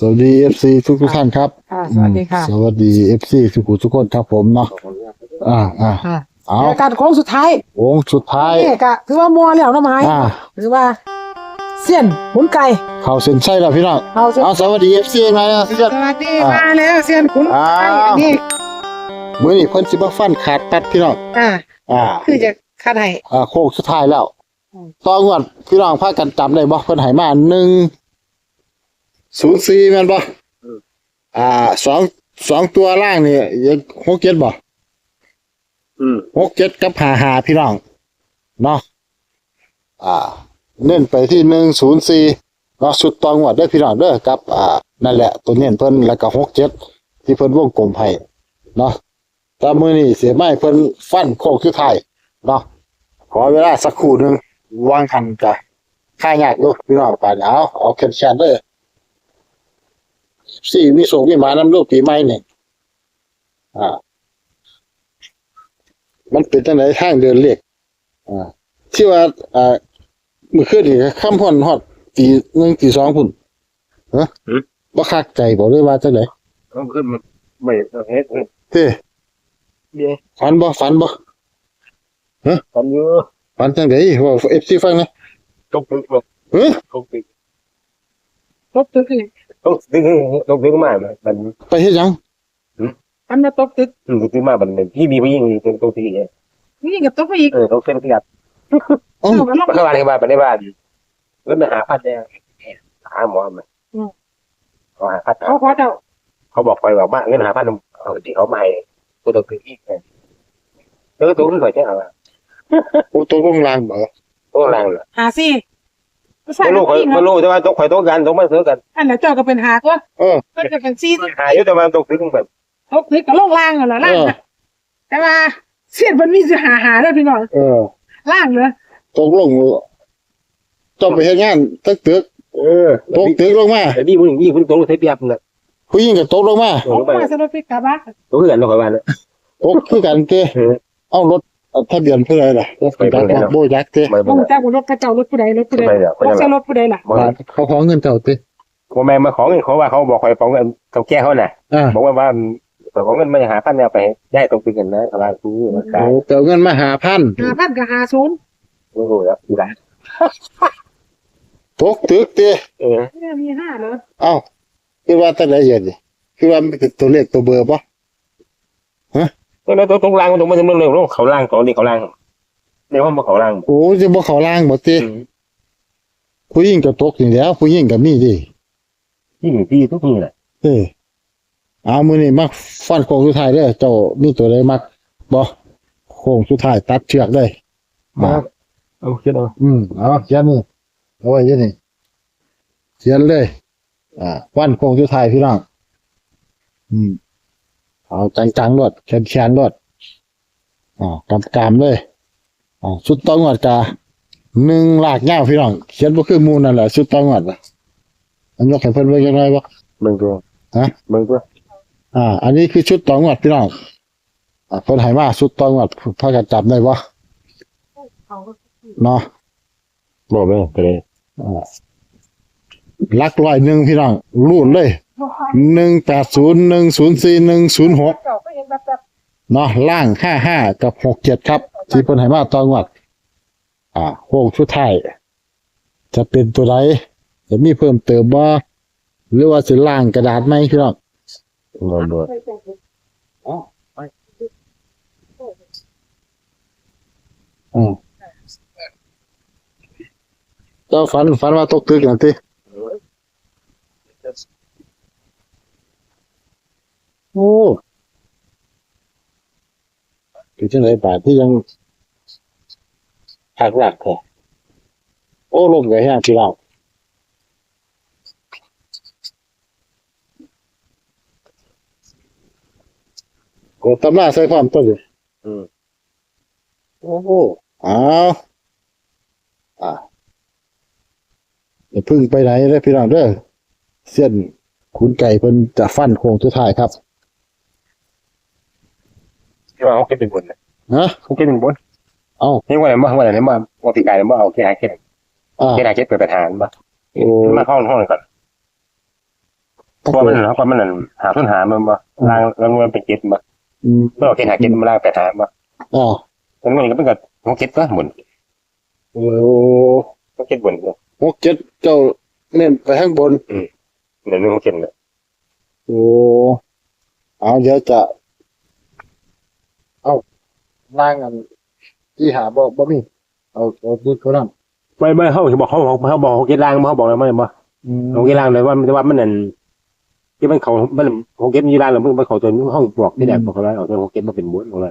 สวัสดีเอฟซีทุกทุกๆท่านครับค่ะสวัสดีค่ะ อืมสวัสดีเอฟซีทุกผู้ทุกคนครับผมเนาะอ่าอ่าค่ะเอารายการโค้งสุดท้ายโอ้งสุดท้าย นี่ก็ถือว่ามัวแล้วนะไม้อ่า หรือว่าเสี้ยนขุนไก่เข้าเส้นใช่แล้วพี่น้องเขาเส้นเอาสวัสดีเอฟซีมาแล้วพี่สวัสดีมาแล้วเสี้ยนขุนไก่อ้าวอันนี้มื้อนี้เพิ่นสิมาฟันขาดปัดพี่น้องอ่าอ่าคือจะคัดให้ อ่าโค้งสุดท้ายแล้วอืมตอนงวดพี่น้องพากันจำได้บ่เพิ่นให้มา1 0 4แม่นบ่อ่าสองสองตัวล่างนี่ยังหกเจ็ดบ่อืมหกเจ็ดกับหาหาพี่น้องเนาะอ่า เน้นไปที่หนึ่งศูนย์สี่เนาะสุดตองวัดได้อพี่น้องเด้อกับ อ่านั่นแหละ ตัวเน้นเพิ่นแล้วก็หกเจ็ดที่เพิ่นวงกลมให้เนาะแตามือนี่เสียไม่เพิ่นฟันโค้งคือไทายเนาะขอเวลาสักครู่หนึ่งวางคันจะค่ายากลูกพี่น้องป่านนี้เอาเอาแคนแคนเด้อ สี่มีโศกมีหมานำลูกปีใหม่นี่อ่า มันเป็นจังไดทางเดินเล็กอ่า ที่ว่า อ่าเมื่อคืนนี่ค่ำพ่อนฮอดตีหนึ่งตีสองพุ่นฮะบ่คักใจบ่เลยว่าจังไดเขาขึ้นมาไม่เอาเฮ็ดเฮ็ดเต้เบี้ยฝันบ่ฝันบ่ตอนนี้ฝันจังไดว่า FC ฟังนะตกตึกบอกเฮ้ยตกตึกตบตึก นี่ตกตึกตกตึกมามันไปเฮ็ดหยังอันนั้นตบตึกตกตึกมามันพี่มีผู้หญิงตกตกตึกอย่างนี่กับตบไปอีกเออตกเส้นที่กัดเอ้าเอามาลองเข้าบ้านเข้าบ้านไปในบ้านแล้วมาหาพัดเนี่ยหาหมอมาเขาหาพัดเขาขอเจ้าเขาบอกไปว่าบ้านเงินหาพัดเอาที่เขามาให้กูตกตึกอีกแล้วก็ตกขึ้นก่อนใช่ไหมโอ้ตกลงลางบ่ตกแรงเลยหาสิ ไม่ใช่ไม่รู้ผู้หญิงไม่นะรู้แต่ว่าตกข่อยตกกันตกมาเสือกัน อันนั้นเจ้าก็เป็นหาตัวเออก็จะเป็นซี่หายอยู่แต่ว่าตกตึกแบบตบตึกกับโลกล่างเหรอล่างเออน่ะแต่ว่าเสี้ยนมันมีสิหาหาด้วยพี่น้องเออล่างเลยตกลงเจ้าไปเฮ็ดงานตึกตึกเออตกตึกลงมาแต่นี่ผู้หญิงยิ่งผู้ตกเสียเปรียบเลยผู้หญิงก็ตกลงมาตกไปมาสนุกไปกลับบ้านตกขึ้นกันตกข่อยบ้านเลยตกคือกันเต้เออ เอารถเอา ทะเบียนเพื่ออะไรล่ะไปเบิ่งแล้วโบยักเต้ไม่บ่ไม่รู้จักว่ารถกระเจ้ารถผู้ใดรถผู้ใดไม่เดี๋ยวเขารถจะจะรถผู้ใดล่ะบอกเขาขอเงินเจ้าเต้ว่าแม่มาขอเงินเขาว่าเขาบอกคอยของเงินเขาแก้เขาน่ะ อ่าบอกว่าว่าของเงินมาหาพันแนวไปได้ตรงตึกกันนะอะไรซื้อมาขายโอ้เจ้าเงินมาหาพันหาพันกับหาศูนย์ไม่รู้แล้วทีไรตกตึกเต้เออเนี่ยมีห้าเหรอเอ้าคือว่าตั้งแต่เย็นดิคือว่ามันเป็นตัวเลขตัวเบอร์ปะ ก็แล้วตรงล่างตรงมันจะเร็วๆเขาล่างตรงนี้เขาล่างเรียกว่ามาเขาล่างโอ้จะบ่เขาล่างบ่เต้ผู้หญิงก็ตกนี่แหล้วผู้หญิงก็มีดิที่ที่ทุกที่แหละเอ้เอามื้อนี้มักฟันโค้งสุดท้ายเด้อเจ้ามีตัวใดมักบ่โค้งสุดท้ายตัดเชือกเลยมาเอาเชื่อเอาอืมเอาเขียนนี่เอาไว้อยี่นี่เขียนเลย อ่าฟันโค้งสุดท้ายพี่น้องอืม เอาจังๆรวดแขนๆรวดอ่ากำกำเลยอ่าชุดต้องหวดกาหนึ่งลากเงาวพี่น้องเขียนบ่คือหมูนั่นแหละชุดต้องหวดว่ะอันยกให้เพิ่นไว้จังไดบ่เบิ่งตัวฮะเบิ่งตัวอ่า อันนี้คือชุดต้องหวดพี่น้องอ่าเพิ่นให้มาชุดต้องหวดพากันจำได้บ่เขาก็เนาะบอกไปไปเลยอ่า หลักร้อยหนึ่งพี่น้องรูดเลยหนึ่งแปดศูนย์หนึ่งศูนย์สี่หนึ่งศูนย์หกเนาะล่างห้าห้ากับหกเจ็ดครับที่เพิ่นให้มาตอนวัด อ่าโค้งชุดไทยจะเป็นตัวใดจะมีเพิ่มเติมบ่หรือว่าสิล่างกระดาษไหมพี่น้องรอดูเคยเป็นอืมเจ้าฝันฝันว่าตกตึกอย่างที่ โอ้คือจังไดบาทที่ยังหักหลักแท้โอ้ลมกับแห้งพี่เราโอ้ตำราใส่ความต้นเลยอืมโอ้โหอ้าวอ่าอย่าเพึ่งไปไหนเลยพี่น้องเด้อเส้นขุนไก่เพิ่นจะฟันโค้งสุดท้ายครับ ที่ว่าเขาเก็บเป็นบนนะฮะเขาเก็บเป็นบนเอ้านี่ว่าอะไรมาว่าอะไรมาว่าปีกายมาเอาแค่หาแค่อ่าแค่หาแค่เปิดประธานมาโอ้มาเข้าห้องก่อนเพราะมันเพราะมันนั่นหาต้นหามันบ่ล่างล่างมันเป็นเจ็ดบ่อืมเมื่อเจ็ดหาเจ็ดมันล่างแปดหาบ่อ่ามันมันก็เป็นกับหกเจ็ดก็หมุนโอ้หกเจ็ดบนหกเจ็ดเจ้าเน้นไปข้างบนเดี๋ยวนึงหกเจ็ดเนี่ยโอ้เอาเดี๋ยวจะเอา ล่างกันที่หาบ่บ่มีเอาเอาพูดเขานั่นไม่ไม่เขาบอกเขาบอกเขาบอกหกเจ็ดล่างเขาบอกแล้วไม่บ่อืมหกเจ็ดล่างเลยว่าแต่ว่ามันนั่นที่มันเขามันหกเจ็ดมีล่างแล้วมันเขาตัวห้องปลอกที่แดกบอกเขาแล้วเอาตัวหกเจ็ดมาเป็นบนของเรา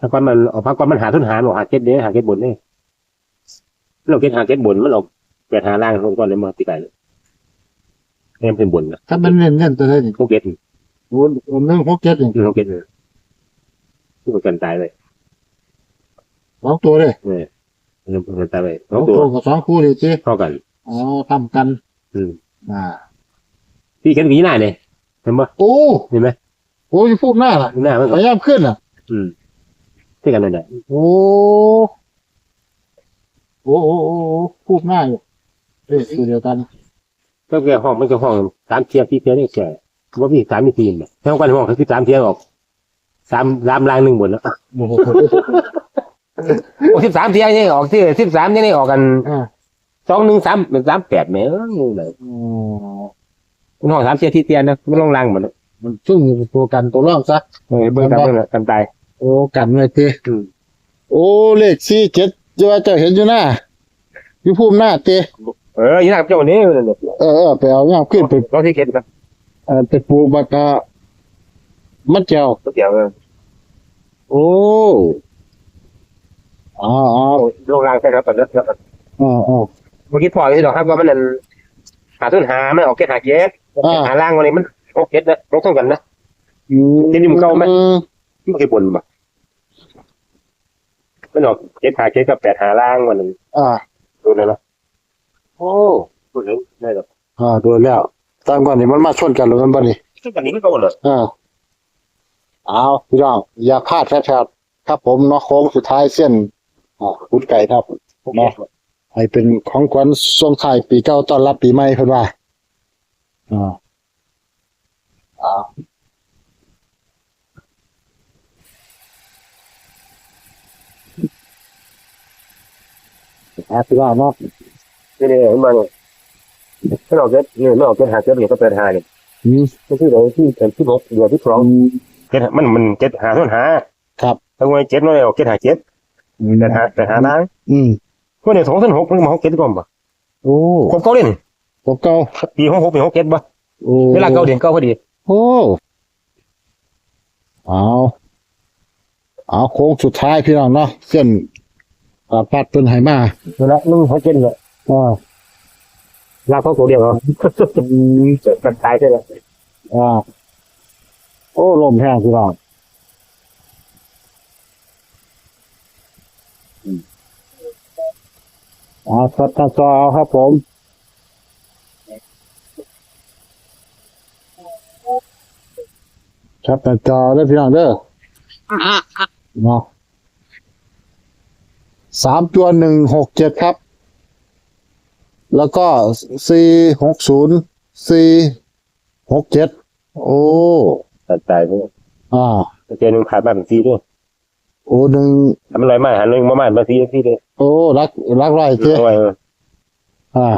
ถ้าก้อนมันเอาพักก้อนมันหาทุนหาบอกหาเจ็ดเด้หาเจ็ดบนนี่เราเจ็ดหาเจ็ดบนมันเราแปดหาล่างลงก้อนเลยมาตีไก่เลยนี่เป็นบนนะถ้ามันเน้นเน้นตัวนี้หกเจ็ดโอ้โอ้หนึ่งหกเจ็ดนี่หกเจ็ดเลย ที่มันกันตายเลยสองตัวเลยเนี่ยมันกันตายเลยสสอองงตัตัววกับสองคู่นี่สิเท่ากัน อ๋อทำกัน อืมอ่า ที่เขียนกี่หน้าเนี่ยเห็นปะโอ้เห็นไหมโอ้ยพูดหน้าล่ะหน้ามันพก็ยายามขึ้นอะ อืมที่กันเลยเนี่ยโอ้โอ้โอ้โอ้โอ้พูดหน้าอยู่เอ้ยคือเดียวกันก็แค่ห้องมันก็ห้องสามเทียบที่เทียบนี่แค่ว่ามีสามมีทีมเนี่ยเท่ากันห้องคือสามเทียบออก สามสามรางหนึ่งหมดแล้วโอ้โหโอ้สิบสามเทียบนี่ออกที่สิบสามนี่ออกกันอ่าสองหนึ่งสามเป็นสามแปดแม่เอ้ยงูเลยอ๋อมันห้องสามเทียบที่เทียบนะไม่ลงรางหมดเลยมันซึ่งอยู่ตัวกันตัวร่องซะเออเบิ่งกันเบิ่งน่ะกันตายโอ้กันไว้เตะอืมโอ้เลขสี่เจ็ดจะว่าเจ้าเห็นอยู่หน้าอยู่ภูมิหน้าเตะเออยี่ห้อเจ้านี้เลยเนี่ยเออเออไปเอาย่างขึ้นไปรถที่เข็นนะเออไปปลูกบักกะ มันเจ้าตัวเดียวเออโอ้อ๋ออ๋อลงรางใช่ครับตอนนี้อ๋ออ๋อเมื่อกี้พอที่ดอกครับว่ามันนั่นหาต้นหาไม่ออกเก็ตหาเก็ตอ่าหาล่างวันนี้มันโอเคนะลงเท่ากันนะอืมเดี๋ยวนี้มันเข้าไหมอืไม่เคยบ่นบ่มันออกเก็ตหาเก็ตกับแปดหาล่างวันนึงอ่าดูเลยนะโอ้ดูเลยได้หรออ่าโดนแล้วตามก่อนนี่มันมาชนกันหรือมันบ่นี่ซึ่งกันนี้ไม่ก็หมดเลยอ่า เอาพี่น้องอย่าพลาดแท้ๆครับผมเนาะโค้งสุดท้ายเส้นอ่าพุดไก่ครับเนาะให้เป็นของขวัญส่งท้ายปีเก่าต้อนรับปีใหม่เพิ่นว่าอ่าอ่าอ่าพี่น้องเนาะนี่นี่มันเนี่ยไม่ออกเก็ตนี่ไม่ออกเก็ตหาเก็ตเดี๋ยวก็แปดหาเนี่ยอืมไม่ใช่เดี๋ยวที่เป็นที่หกเดี๋ยวที่สอง เก็ตมันมันเก็ตหาต้นหาครับทั้งวันเจ็ดน้อยออกเก็ตหาเจ็ดแปดหาแปดหาล่างอืมพวกเนี่ยสองต้นหกมันมาหกเก็ตก่อนบ่โอ้ครบเก้าเด่นผมเก่าปีหกหกปีหกเก็ตบ่โอ้เวลาเก้าเด่นเก้าพอดี โอ้เอาเอาโค้งสุดท้ายพี่น้องเนาะเส้นอ่าพัดเป็นไหมาเวลานึ่งหกเก็ตเลยอ่าลากเขาตัวเดียวเหรออืมมันตายใช่ไหมอ่า โอ้ลมแห้งพี่น้องอืมอ่าสัตว์จอเอาครับผมครับแต่จอได้พี่น้องเด้อเนาะสามตัวหนึ่งหกเจ็ดครับ แล้วก็สี่หกศูนย์สี่หกเจ็ดโอ้ ตัดตายด้วยอ่าเจนึงขาดมาเป็นซีด้วยโอ้หนึ่งทำอะไรมาหันหนึ่งมามาเป็นซีซีเลยโอ้รักรักไรเจ๊โอ้ยอ่า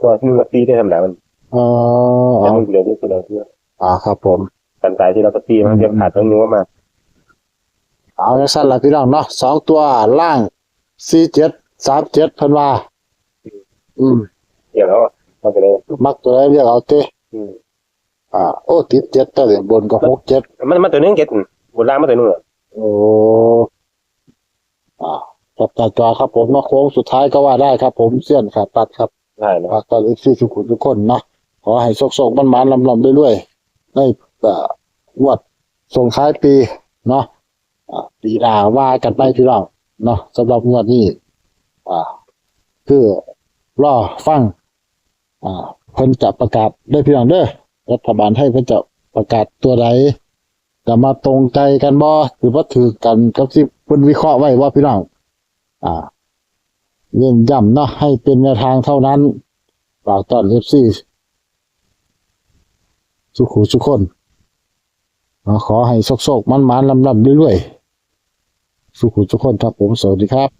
ตัวนึงซีได้ทำหนามันเออแต่เอามึงเหลือที่สุดแล้วที่อ่าครับผมตัดตายที่เราก็ซีมันจะขาดตรงนู้นมาเอาในสั้นละพี่น้องเนาะสองตัวล่างสี่เจ็ดสามเจ็ดพันว่าอืมเดี๋ยวเขาเอาไปเลยมักตัวไหนเรียกเอาเต้อืม อ่าโอ้ติดเจ็ดแต่เหรียญบนก็หกเจ็ดมันมันตัวนึงเก็ตบนล่างมันตัวนึงโอ้อ่าครับตาจอครับผมเนาะโค้งสุดท้ายก็ว่าได้ครับ ผมเสี้ยนขาดตัดครับใช่นะฝากตอนอีกสี่ทุกคนทุกคนเนาะขอให้โชคๆมันมันๆลำลำๆด้วยๆในเอ่องวดส่งท้ายปีเนาะอ่าปีหน้าว่ากันไปพี่น้องเนาะสำหรับงวดนี้อ่าคือรอฟังอ่าเพิ่นจะประกาศได้พี่น้องเด้อ รัฐบาลให้เพิ่นจะประกาศตัวใดจะมาตรงใจกันบ่หรือว่าถือกันกับที่เพิ่นวิเคราะห์ไว้ว่าพี่น้องอ่าเน้นย้ำเนาะให้เป็นแนวทางเท่านั้นฝากต้อนเอฟซีสุขุสุขคนอ่าขอให้โชคๆมันๆลำๆเรื่อยๆสุขุสุขคนครับผมสวัสดีครับ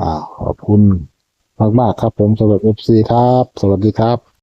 อ่าขอบคุณ มากๆครับผมสำหรับเอฟซีครับ สวัสดีครับ